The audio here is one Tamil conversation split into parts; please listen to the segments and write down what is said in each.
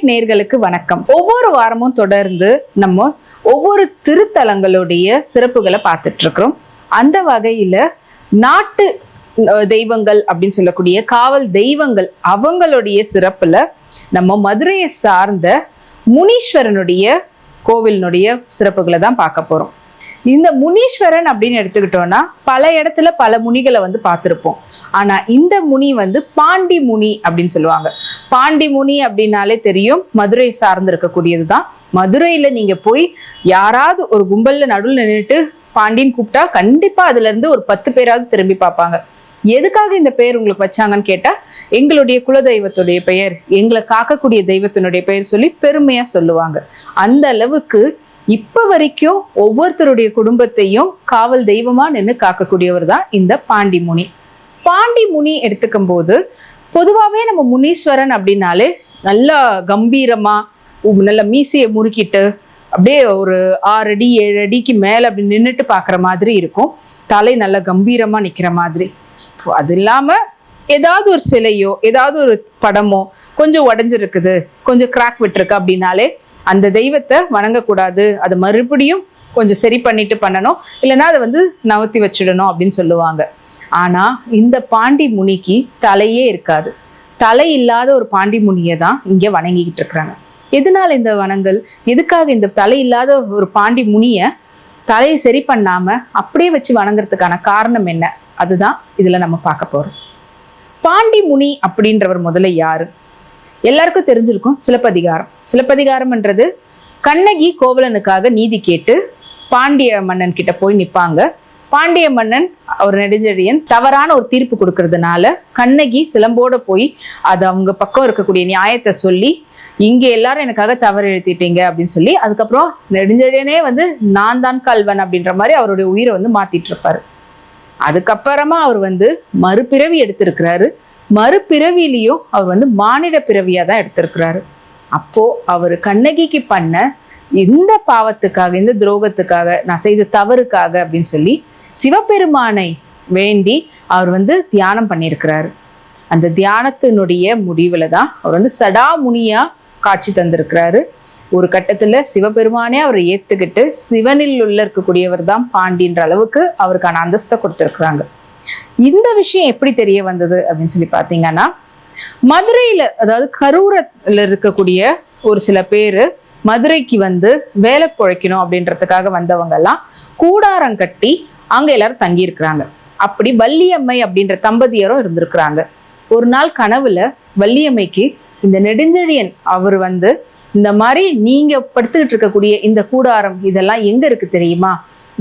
ஸ்பாட்லைட் நேர்களுக்கு வணக்கம். ஒவ்வொரு வாரமும் தொடர்ந்து நம்ம ஒவ்வொரு திருத்தலங்களுடைய சிறப்புகளை பார்த்துட்டு இருக்கிறோம் அந்த வகையில நாட்டு தெய்வங்கள் அப்படின்னு சொல்லக்கூடிய காவல் தெய்வங்கள் அவங்களுடைய சிறப்புல நம்ம மதுரையை சார்ந்த முனீஸ்வரனுடைய கோவிலினுடைய சிறப்புகளை தான் பார்க்க போறோம். இந்த முனீஸ்வரன் அப்படின்னு எடுத்துக்கிட்டோம்னா பல இடத்துல பல முனிகளை வந்து பார்த்துருப்போம். ஆனா இந்த முனி வந்து பாண்டி முனி அப்படின்னு சொல்லுவாங்க. பாண்டி முனி அப்படின்னாலே தெரியும் மதுரை சார்ந்து இருக்கக்கூடியது தான். மதுரையில நீங்க போய் யாராவது ஒரு கும்பல்ல நடுவில் நின்றுட்டு பாண்டின்னு கூப்பிட்டா கண்டிப்பா அதுல இருந்து ஒரு பத்து பேராவது திரும்பி பார்ப்பாங்க. எதுக்காக இந்த பெயர் உங்களுக்கு வச்சாங்கன்னு கேட்டா எங்களுடைய குல தெய்வத்துடைய பெயர் எங்களை காக்கக்கூடிய தெய்வத்தினுடைய பெயர் சொல்லி பெருமையா சொல்லுவாங்க. அந்த அளவுக்கு இப்போ வரைக்கும் ஒவ்வொருத்தருடைய குடும்பத்தையும் காவல் தெய்வமா நின்று காக்கக்கூடியவர் தான் இந்த பாண்டி முனி. பாண்டி முனி எடுத்துக்கும் போது பொதுவாகவே நம்ம முனீஸ்வரன் அப்படின்னாலே நல்லா கம்பீரமா நல்ல மீசையை முறுக்கிட்டு அப்படியே ஒரு ஆறு அடி ஏழு அடிக்கு மேலே அப்படி நின்றுட்டு பார்க்குற மாதிரி இருக்கும். தலை நல்லா கம்பீரமாக நிற்கிற மாதிரி. அது இல்லாமல் ஏதாவது ஒரு சிலையோ ஏதாவது ஒரு படமோ கொஞ்சம் உடஞ்சிருக்குது கொஞ்சம் கிராக் விட்டுருக்கு அப்படின்னாலே அந்த தெய்வத்தை வணங்கக்கூடாது. அதை மறுபடியும் கொஞ்சம் சரி பண்ணிட்டு பண்ணணும். இல்லைன்னா அதை வந்து நவர்த்தி வச்சிடணும் அப்படின்னு சொல்லுவாங்க. ஆனா இந்த பாண்டி முனிக்கு தலையே இருக்காது. தலை இல்லாத ஒரு பாண்டி முனியை தான் இங்கே வணங்கிக்கிட்டு இருக்கிறாங்க. எதனால இந்த வனங்கள் எதுக்காக இந்த தலை இல்லாத ஒரு பாண்டி முனியை தலையை சரி பண்ணாம அப்படியே வச்சு வணங்குறதுக்கான காரணம் என்ன? அதுதான் இதுல நம்ம பார்க்க போறோம். பாண்டி முனி அப்படின்றவர் முதல்ல யாரு? எல்லாருக்கும் தெரிஞ்சிருக்கும் சிலப்பதிகாரம். சிலப்பதிகாரம்ன்றது கண்ணகி கோவலனுக்காக நீதி கேட்டு பாண்டிய மன்னன் கிட்ட போய் நிற்பாங்க பாண்டிய மன்னன் ஒரு நெடுஞ்செழியன் தவறான ஒரு தீர்ப்பு கொடுக்கறதுனால கண்ணகி சிலம்போட போய் அது அவங்க பக்கம் இருக்கக்கூடிய நியாயத்தை சொல்லி இங்க எல்லாரும் எனக்காக தவறு எழுத்திட்டீங்க அப்படின்னு சொல்லி அதுக்கப்புறம் நெடுஞ்செழியனே வந்து நான் தான் கல்வன் அப்படின்ற மாதிரி அவருடைய உயிரை வந்து மாத்திட்டு இருப்பாரு. அதுக்கப்புறமா அவர் வந்து மறுபிறவி எடுத்திருக்கிறாரு. மறுபிறவிலையும் அவர் வந்து மானிட பிறவியாக தான் எடுத்திருக்கிறாரு. அப்போ அவர் கண்ணகிக்கு பண்ண இந்த பாவத்துக்காக இந்த துரோகத்துக்காக நான் செய்த தவறுக்காக அப்படின்னு சொல்லி சிவபெருமானை வேண்டி அவர் வந்து தியானம் பண்ணியிருக்கிறாரு. அந்த தியானத்தினுடைய முடிவில் தான் அவர் வந்து சடாமுனியா காட்சி தந்திருக்கிறாரு. ஒரு கட்டத்தில் சிவபெருமானே அவரை ஏற்றுக்கிட்டு சிவனில் உள்ள இருக்கக்கூடியவர் தான் பாண்டின்ற அளவுக்கு அவருக்கான அந்தஸ்தை கொடுத்துருக்குறாங்க. இந்த விஷயம் எப்படி தெரிய வந்தது அப்படின்னு சொல்லி பார்த்தீங்கன்னா மதுரையில அதாவது கரூரத்துல இருக்கக்கூடிய ஒரு சில பேரு மதுரைக்கு வந்து வேலை பிழைக்கணும் அப்படின்றதுக்காக வந்தவங்க எல்லாம் கூடாரம் கட்டி அங்கே எல்லாரும் தங்கியிருக்கிறாங்க. அப்படி வள்ளியம்மை அப்படின்ற தம்பதியரும் இருந்திருக்கிறாங்க. ஒரு நாள் கனவுல வள்ளியம்மைக்கு இந்த நெடுஞ்செழியன் அவர் வந்து இந்த மாதிரி நீங்க படுத்துக்கிட்டு இருக்கக்கூடிய இந்த கூடாரம் இதெல்லாம் எங்க இருக்கு தெரியுமா?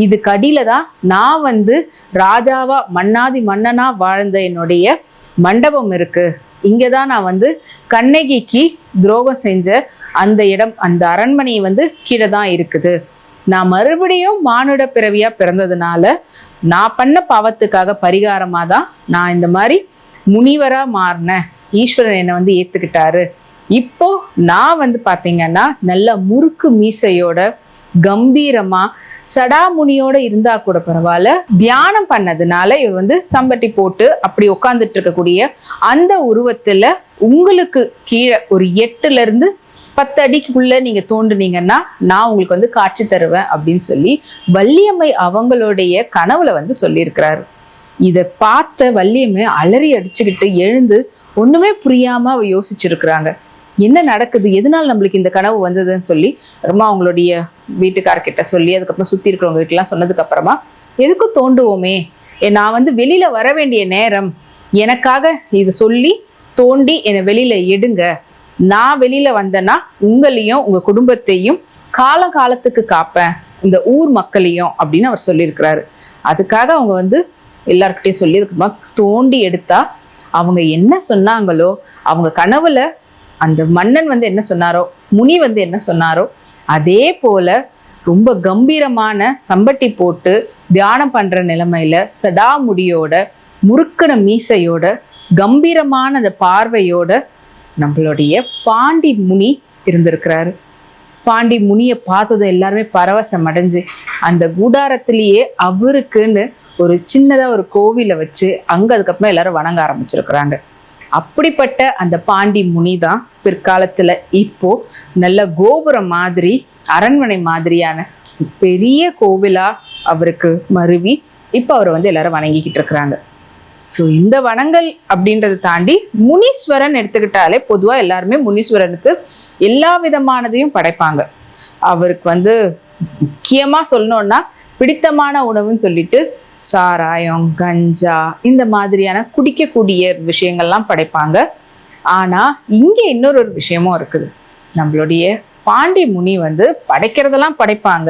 இது கடியில தான் நான் வந்து ராஜாவா மன்னாதி மன்னனா வாழ்ந்த என்னுடைய மண்டபம் இருக்கு. இங்கதான் நான் வந்து கண்ணகிக்கு துரோகம் செஞ்ச அந்த இடம் அந்த அரண்மனை வந்து கீழே தான் இருக்குது. நான் மறுபடியும் மானுட பிறவியா பிறந்ததுனால நான் பண்ண பாவத்துக்காக பரிகாரமா தான் நான் இந்த மாதிரி முனிவரா மாறினேன் ஈஸ்வரன் என்னை வந்து ஏத்துக்கிட்டாரு. இப்போ நான் வந்து பார்த்தீங்கன்னா நல்ல முறுக்கு மீசையோட கம்பீரமா சடாமுனியோட இருந்தா கூட பரவாயில்ல. தியானம் பண்ணதுனால இவர் வந்து சம்பட்டி போட்டு அப்படி உட்காந்துட்டு இருக்கக்கூடிய அந்த உருவத்துல உங்களுக்கு கீழே ஒரு எட்டுல இருந்து பத்து அடிக்குள்ள நீங்க தோண்டுனீங்கன்னா நான் உங்களுக்கு வந்து காட்சி தருவேன் அப்படின்னு சொல்லி வள்ளியம்மை அவங்களுடைய கனவுல வந்து சொல்லியிருக்கிறாரு. இதை பார்த்த வள்ளியம்மை அலறி அடிச்சுக்கிட்டு எழுந்து ஒண்ணுமே புரியாம அவ யோசிச்சிருக்கிறாங்க. என்ன நடக்குது? எதனால் நம்மளுக்கு இந்த கனவு வந்ததுன்னு சொல்லி அப்புறமா அவங்களுடைய வீட்டுக்காரர்கிட்ட சொல்லி அதுக்கப்புறம் சுற்றி இருக்கிறவங்க கிட்டலாம் சொன்னதுக்கப்புறமா எதுக்கும் தோண்டுவோமே? ஏ, நான் வந்து வெளியில் வர வேண்டிய நேரம். எனக்காக இது சொல்லி தோண்டி என்னை வெளியில் எடுங்க. நான் வெளியில் வந்தேன்னா உங்களையும் உங்கள் குடும்பத்தையும் காலகாலத்துக்கு காப்பேன். இந்த ஊர் மக்களையும் அப்படின்னு அவர் சொல்லியிருக்கிறாரு. அதுக்காக அவங்க வந்து எல்லாருக்கிட்டையும் சொல்லி அதுக்கப்புறமா தோண்டி எடுத்தா அவங்க என்ன சொன்னாங்களோ அவங்க கனவுல அந்த மன்னன் வந்து என்ன சொன்னாரோ முனி வந்து என்ன சொன்னாரோ அதே போல ரொம்ப கம்பீரமான சம்பட்டி போட்டு தியானம் பண்ற நிலைமையில சடா முடியோட முறுக்கின மீசையோட கம்பீரமான அந்த பார்வையோட நம்மளுடைய பாண்டி முனி இருந்திருக்கிறாரு. பாண்டி முனியை பார்த்ததும் எல்லாருமே பரவசம் அடைஞ்சு அந்த கூடாரத்திலேயே அவருக்குன்னு ஒரு சின்னதாக ஒரு கோவிலை வச்சு அங்கே அதுக்கப்புறமா எல்லாரும் வணங்க ஆரம்பிச்சிருக்கிறாங்க. அப்படிப்பட்ட அந்த பாண்டி முனி தான் பிற்காலத்துல இப்போ நல்ல கோபுரம் மாதிரி அரண்மனை மாதிரியான பெரிய கோவிலா அவருக்கு மருவி இப்போ அவர் வந்து எல்லாரும் வணங்கிக்கிட்டு இருக்கிறாங்க. ஸோ இந்த வனங்கள் அப்படின்றத தாண்டி முனீஸ்வரன் எடுத்துக்கிட்டாலே பொதுவாக எல்லாருமே முனீஸ்வரனுக்கு எல்லா விதமானதையும் படைப்பாங்க. அவருக்கு வந்து முக்கியமாக சொல்லணுன்னா பிடித்தமான உணவுன்னு சொல்லிட்டு சாராயம் கஞ்சா இந்த மாதிரியான குடிக்கக்கூடிய விஷயங்கள்லாம் படைப்பாங்க. ஆனால் இங்கே இன்னொரு ஒரு விஷயமும் இருக்குது. நம்மளுடைய பாண்டி முனி வந்து படைக்கிறதெல்லாம் படைப்பாங்க.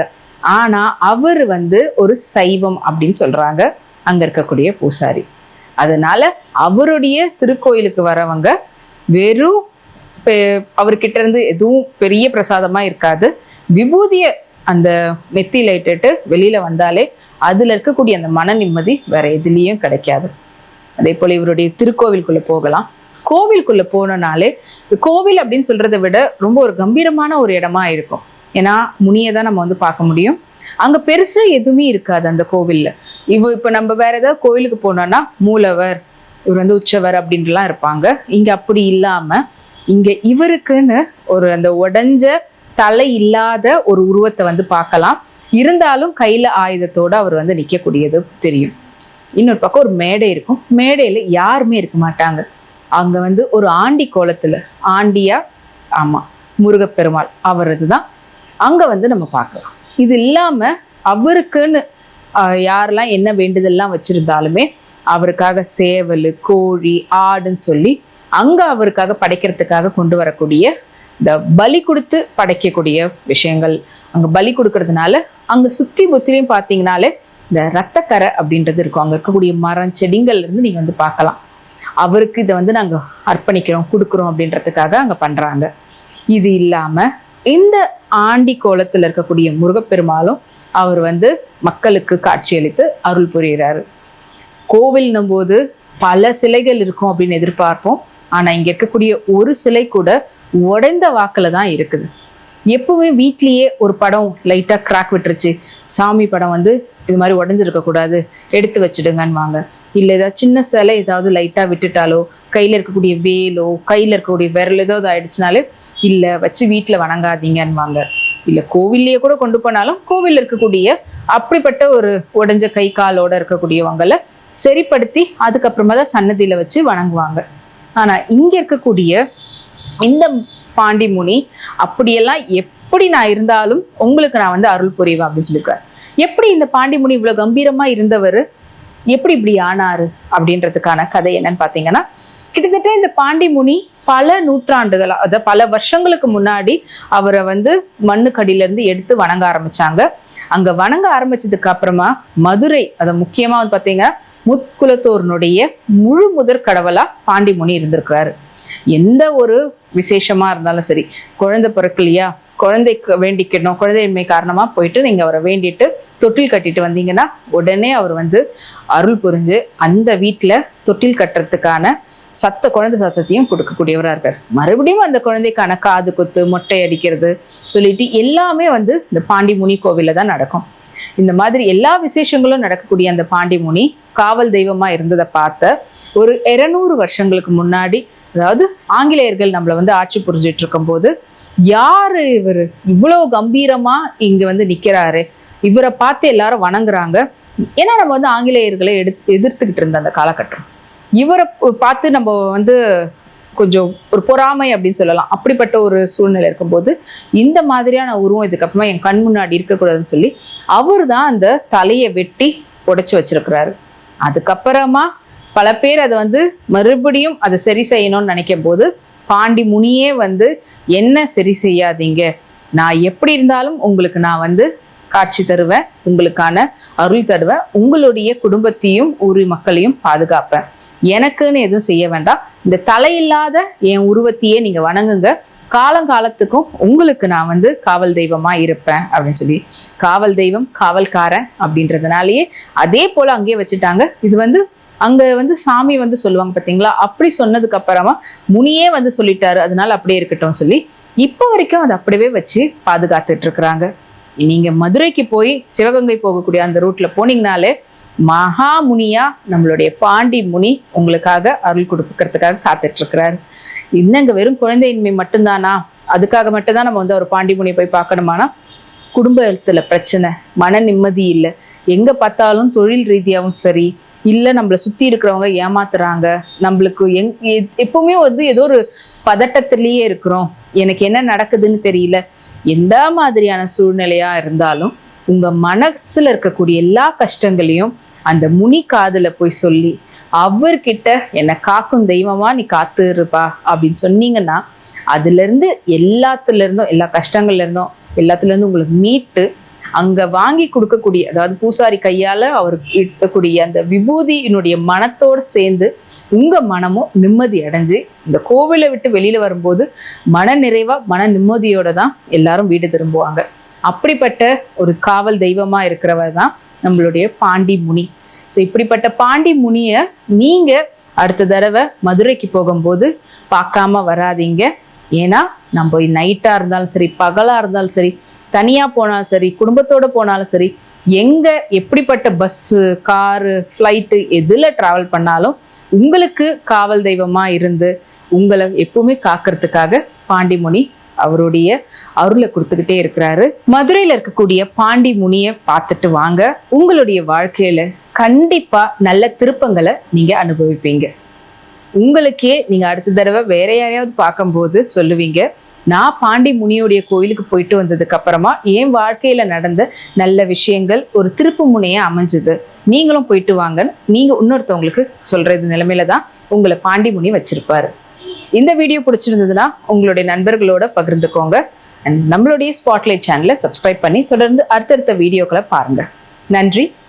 ஆனால் அவர் வந்து ஒரு சைவம் அப்படின்னு சொல்றாங்க. அங்க இருக்கக்கூடிய பூசாரி. அதனால அவருடைய திருக்கோயிலுக்கு வரவங்க வெறும் அவர்கிட்ட இருந்து எதுவும் பெரிய பிரசாதமா இருக்காது. விபூதிய அந்த நெத்தியில இட்டுட்டு வெளியில வந்தாலே அதுல இருக்கக்கூடிய அந்த மன நிம்மதி வேற எதுலேயும் கிடைக்காது. அதே போல இவருடைய திருக்கோவிலுக்குள்ள போகலாம். கோவிலுக்குள்ள போனனாலே இந்த கோவில் அப்படின்னு சொல்றதை விட ரொம்ப ஒரு கம்பீரமான ஒரு இடமா இருக்கும். ஏன்னா முனியை தான் நம்ம வந்து பார்க்க முடியும். அங்க பெருசா எதுவுமே இருக்காது அந்த கோவில்ல. இவ இப்ப நம்ம வேற ஏதாவது கோவிலுக்கு போனோம்னா மூலவர் இவர் வந்து உச்சவர் அப்படின்ட்டுலாம் இருப்பாங்க. இங்க அப்படி இல்லாம இங்க இவருக்குன்னு ஒரு அந்த உடஞ்ச தலை இல்லாத ஒரு உருவத்தை வந்து பார்க்கலாம். இருந்தாலும் கையில ஆயுதத்தோட அவர் வந்து நிக்கக்கூடியது தெரியும். இன்னொரு பக்கம் ஒரு மேடை இருக்கும். மேடையில யாருமே இருக்க மாட்டாங்க. அங்க வந்து ஒரு ஆண்டி கோலத்துல ஆண்டியா ஆமா முருகப்பெருமாள் அவரது தான் அங்க வந்து நம்ம பார்க்கலாம். இது இல்லாம அவருக்குன்னு யாரெல்லாம் என்ன வேண்டுதல்லாம் வச்சிருந்தாலுமே அவருக்காக சேவல் கோழி ஆடுன்னு சொல்லி அங்க அவருக்காக படைக்கிறதுக்காக கொண்டு வரக்கூடிய இந்த பலி கொடுத்து படைக்கக்கூடிய விஷயங்கள். அங்கே பலி கொடுக்கறதுனால அங்கே சுற்றி முத்திலையும் பார்த்தீங்கனாலே இந்த ரத்தக்கரை அப்படின்றது இருக்கும். அங்கே இருக்கக்கூடிய மரம் செடிங்கள்ல இருந்து வந்து பார்க்கலாம். அவருக்கு இதை வந்து நாங்கள் அர்ப்பணிக்கிறோம் கொடுக்குறோம் அப்படின்றதுக்காக அங்கே பண்ணுறாங்க இது இல்லாமல் இந்த ஆண்டி கோலத்தில் இருக்கக்கூடிய முருகப்பெருமாளும் அவர் வந்து மக்களுக்கு காட்சியளித்து அருள் புரிகிறாரு கோவில்னும் போது பல சிலைகள் இருக்கும் அப்படின்னு எதிர்பார்ப்போம். ஆனால் இங்கே இருக்கக்கூடிய ஒரு சிலை கூட உடைந்த வாக்கில் தான் இருக்குது. எப்பவுமே வீட்லேயே ஒரு படம் லைட்டாக கிராக் விட்டுருச்சு. சாமி படம் வந்து இது மாதிரி உடஞ்சிருக்கக்கூடாது எடுத்து வச்சுடுங்கன்னுவாங்க இல்லை ஏதாவது சின்ன சிலை ஏதாவது லைட்டாக விட்டுட்டாலோ கையில் இருக்கக்கூடிய வேலோ கையில் இருக்கக்கூடிய விரல் ஏதாவது ஆயிடுச்சுனாலே இல்லை வச்சு வீட்டில் வணங்காதீங்கன்னுவாங்க இல்லை கோவில்லையே கூட கொண்டு போனாலும் கோவிலில் இருக்கக்கூடிய அப்படிப்பட்ட ஒரு உடஞ்ச கை காலோட இருக்கக்கூடியவங்களை சரிப்படுத்தி அதுக்கப்புறமா தான் சன்னதியில் வச்சு வணங்குவாங்க. ஆனால் இங்கே இருக்கக்கூடிய இந்த பாண்டி முனி அப்படியெல்லாம் எப்படி நான் இருந்தாலும் உங்களுக்கு நான் வந்து அருள் புரிவேன் அப்படின்னு சொல்லியிருக்காரு. எப்படி இந்த பாண்டிமுனி இவ்வளவு கம்பீரமா இருந்தவர்? எப்படி இப்படி ஆனாரு? அப்படின்றதுக்கான கதை என்னன்னு பாத்தீங்கன்னா கிட்டத்தட்ட இந்த பாண்டிமுனி பல நூற்றாண்டுகளா அதாவது பல வருஷங்களுக்கு முன்னாடி அவரை வந்து மண்ணுக்கடியில இருந்து எடுத்து வணங்க ஆரம்பிச்சாங்க. அங்க வணங்க ஆரம்பிச்சதுக்கு அப்புறமா மதுரை அதை முக்கியமா வந்து பாத்தீங்கன்னா முத்குலத்தோர்னுடைய முழு முதற் கடவுளா பாண்டிமுனி இருந்திருக்கிறாரு. எந்த ஒரு விசேஷமா இருந்தாலும் சரி குழந்தை பிறக்கலையா குழந்தைக்கு வேண்டிக்கணும் குழந்தையின்மை காரணமா போயிட்டு நீங்க அவரை வேண்டிட்டு தொட்டில் கட்டிட்டு வந்தீங்கன்னா உடனே அவர் வந்து அருள் புரிஞ்சு அந்த வீட்டில் தொட்டில் கட்டுறதுக்கான சத்த குழந்தை சத்தத்தையும் கொடுக்கக்கூடியவராக இருக்கார். மறுபடியும் அந்த குழந்தைக்கான காது குத்து மொட்டை அடிக்கிறது சொல்லிட்டு எல்லாமே வந்து இந்த பாண்டிமுனி கோவிலில் தான் நடக்கும். இந்த மாதிரி எல்லா விசேஷங்களும் நடக்கக்கூடிய அந்த பாண்டிமுனி காவல் தெய்வமாக இருந்ததை பார்த்த ஒரு இருநூறு வருஷங்களுக்கு முன்னாடி அதாவது ஆங்கிலேயர்கள் நம்மளை வந்து ஆட்சி புரிஞ்சிட்டு இருக்கும்போது யாரு இவர்? இவ்வளவு கம்பீரமா இங்க வந்து நிக்கிறாரு. இவரை பார்த்து எல்லாரும் வணங்குறாங்க. ஏன்னா நம்ம வந்து ஆங்கிலேயர்களை எடு எதிர்த்துக்கிட்டு இருந்த அந்த காலகட்டம். இவரை பார்த்து நம்ம வந்து கொஞ்சம் ஒரு பொறாமை அப்படின்னு சொல்லலாம். அப்படிப்பட்ட ஒரு சூழ்நிலை இருக்கும்போது இந்த மாதிரியான உருவம் இதுக்கப்புறமா என் கண் முன்னாடி இருக்கக்கூடாதுன்னு சொல்லி அவர் தான் அந்த தலையை வெட்டி உடைச்சி வச்சிருக்கிறாரு. அதுக்கப்புறமா பல பேர் அதை வந்து மறுபடியும் அதை சரி செய்யணும்னு நினைக்கும் போது பாண்டி முனியே வந்து என்ன சரி செய்யாதீங்க? நான் எப்படி இருந்தாலும் உங்களுக்கு நான் வந்து காட்சி தருவேன் உங்களுக்கான அருள் தருவேன் உங்களுடைய குடும்பத்தையும் ஊரி மக்களையும் பாதுகாப்பேன். எனக்குன்னு எதுவும் செய்ய வேண்டாம். இந்த தலையில்லாத என் உருவத்தையே நீங்க வணங்குங்க. காலங்காலத்துக்கும் உங்களுக்கு நான் வந்து காவல் தெய்வமா இருப்பேன் அப்படின்னு சொல்லி. காவல் தெய்வம் காவல்காரன் அப்படின்றதுனாலயே அதே போல அங்கேயே வச்சுட்டாங்க. இது வந்து அங்க வந்து சாமி வந்து சொல்லுவாங்க பாத்தீங்களா? அப்படி சொன்னதுக்கு அப்புறமா முனியே வந்து சொல்லிட்டாரு. அதனால அப்படியே இருக்கட்டும் சொல்லி. இப்போ வரைக்கும் அதை அப்படியே வச்சு பாதுகாத்துட்டு இருக்கிறாங்க. நீங்க மதுரைக்கு போய் சிவகங்கை போகக்கூடிய அந்த ரூட்ல போனீங்கனாலே மகாமுனியா நம்மளுடைய பாண்டி முனி உங்களுக்காக அருள் கொடுக்கறதுக்காக காத்துட்டு இருக்கிறாரு என்னங்க வெறும் குழந்தையின்மை மட்டும்தானா? அதுக்காக மட்டும்தான் நம்ம வந்து ஒரு பாண்டிமுனியை போய் பார்க்கணுமானா? குடும்பத்துல பிரச்சனை மன நிம்மதி இல்லை. எங்க பார்த்தாலும் தொழில் ரீதியாகவும் சரி இல்லை நம்மளை சுத்தி இருக்கிறவங்க ஏமாத்துறாங்க. நம்மளுக்கு எங் எப்பவுமே வந்து ஏதோ ஒரு பதட்டத்திலேயே இருக்கிறோம். எனக்கு என்ன நடக்குதுன்னு தெரியல. எந்த மாதிரியான சூழ்நிலையா இருந்தாலும் உங்க மனசுல இருக்கக்கூடிய எல்லா கஷ்டங்களையும் அந்த முனி காதில் போய் சொல்லி அவர்கிட்ட என்னை காக்கும் தெய்வமா நீ காத்துருப்பா அப்படின்னு சொன்னீங்கன்னா அதுல இருந்து எல்லாத்துல இருந்தும் எல்லா கஷ்டங்கள்ல இருந்தும் எல்லாத்துல உங்களுக்கு மீட்டு அங்க வாங்கி கொடுக்கக்கூடிய அதாவது பூசாரி கையால அவர் இருக்கக்கூடிய அந்த விபூதியினுடைய மனத்தோடு சேர்ந்து உங்க மனமும் நிம்மதி அடைஞ்சு இந்த கோவிலை விட்டு வெளியில வரும்போது மன நிறைவா மன நிம்மதியோட தான் எல்லாரும் வீடு திரும்புவாங்க. அப்படிப்பட்ட ஒரு காவல் தெய்வமா இருக்கிறவர் தான் நம்மளுடைய பாண்டி முனி. ஸோ இப்படிப்பட்ட பாண்டி முனிய நீங்க அடுத்த தடவை மதுரைக்கு போகும்போது பார்க்காம வராதீங்க. ஏன்னா நம்ம நைட்டாக இருந்தாலும் சரி பகலாக இருந்தாலும் சரி தனியாக போனாலும் சரி குடும்பத்தோடு போனாலும் சரி எங்கே எப்படிப்பட்ட பஸ்ஸு காரு ஃப்ளைட்டு எதில் ட்ராவல் பண்ணாலும் உங்களுக்கு காவல் தெய்வமாக இருந்து உங்களை எப்பவுமே காக்கிறதுக்காக பாண்டிமுனி அவருடைய அருளை கொடுத்துக்கிட்டே இருக்கிறாரு. மதுரையில் இருக்கக்கூடிய பாண்டி முனியை பார்த்துட்டு வாங்க. உங்களுடைய வாழ்க்கையில கண்டிப்பா நல்ல திருப்பங்களை நீங்க அனுபவிப்பீங்க. உங்களுக்கே நீங்க அடுத்த தடவை வேற யாரையாவது பார்க்கும்போது சொல்லுவீங்க. நான் பாண்டி முனியோடைய கோயிலுக்கு போயிட்டு வந்ததுக்கு அப்புறமா என் வாழ்க்கையில நடந்த நல்ல விஷயங்கள் ஒரு திருப்பு முனையா அமைஞ்சது. நீங்களும் போயிட்டு வாங்கன்னு நீங்க இன்னொருத்தவங்களுக்கு சொல்றது நிலைமையில தான் உங்களை பாண்டி முனி வச்சிருப்பாரு. இந்த வீடியோ பிடிச்சிருந்ததுன்னா உங்களுடைய நண்பர்களோட பகிர்ந்துக்கோங்க. அண்ட் நம்மளுடைய ஸ்பாட்லைட் சேனலை சப்ஸ்கிரைப் பண்ணி தொடர்ந்து அடுத்தடுத்த வீடியோக்களை பாருங்க. நன்றி.